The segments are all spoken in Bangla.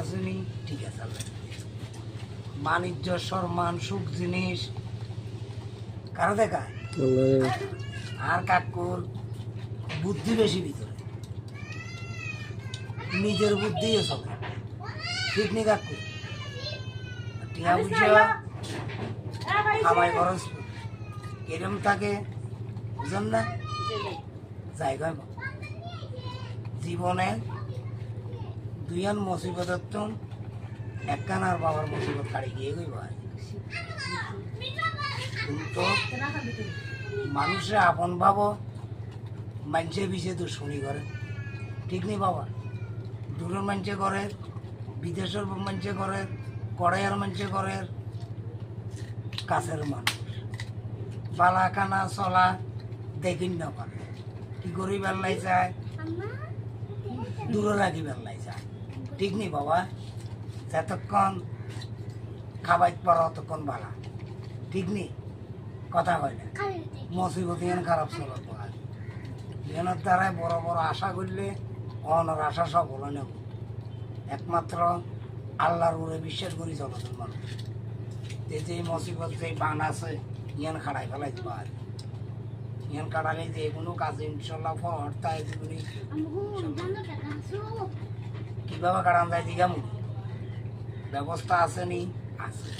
আছে নি? ঠিক আছে আল্লাহ বাণিজ্য সম্মান সুখ জিনিস। কারা দেখা আর কাকুর বুদ্ধি বেশি ভিতরে। নিজের বুদ্ধি চলে ঠিক নেই কাকু? টিয়া বুঝা খাবাই খরচ। কিরম থাকে? বুঝেন না? জায়গায় জীবনে দুইয়ান মুসিবতের তো একখান আর বাবার মুসিবত কাড়ি গিয়ে গই ভাই। কিন্তু মানুষে আপন ভাব মানুষে বিষে তো শুনি করে। ঠিক নেই বাবা? দূরের মানুষে করে বিদেশের মানুষে করে কড়াইয়ের মানুষে করে কাছের মানুষ। বালা কানা চলা দেখিন না পারে। কি করি বেল্লাই যায়? দূরে রাখি বেল্লাই যায়। ঠিক নেই বাবা। যতক্ষণ খাবাই পর ততক্ষণ বালা। ঠিক নেই? কথা হয় না। মুসিবত এখান খারাপ চলত এখানের দ্বারাই বড় বড় আশা করলে অনর আশা সফল হয় না। একমাত্র আল্লাহর উপরে বিশ্বাস করি চলতেন মানুষ। যে যে মুসিবত যে বান আছে ইয়ান খাড়াই ফেলাই আর ইয়ান কাটালে যে কোনো কাজ ইনশাল্লাহ তাই জীবনে কীভাবে কাটান যায় দিঘামু ব্যবস্থা আছে নি আছে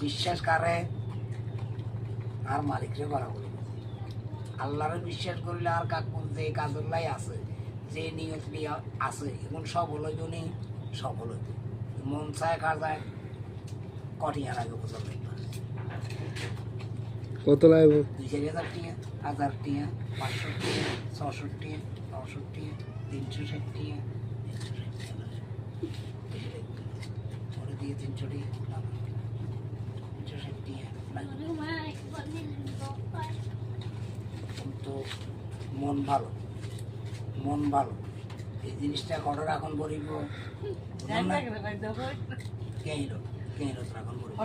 বিশ্বাস কারে? আর মালিকরে করা বলি আল্লাহরে বিশ্বাস করলে আর কাকুর যে কাজের লাই আছে যে নিয়ত নিয়ে আছে এখন সব হলো জনি সফল হইবে মন চায় কাজায় কঠিন আগে বোঝা লাগবে কত লাগবে দুই চারি হাজার টিয়া হাজার টিয়া পাঁচশো টিয়া ছশো টিয়া নশো টিয়া তিনশো ষাট টিয়া তিনশো ষাট টিয়া বেশি লাগবে টিয়া কিন্তু মন ভালো মন ভালো। এই জিনিসটা কটা এখন বলিব। কেন কেন রাখন বলিব।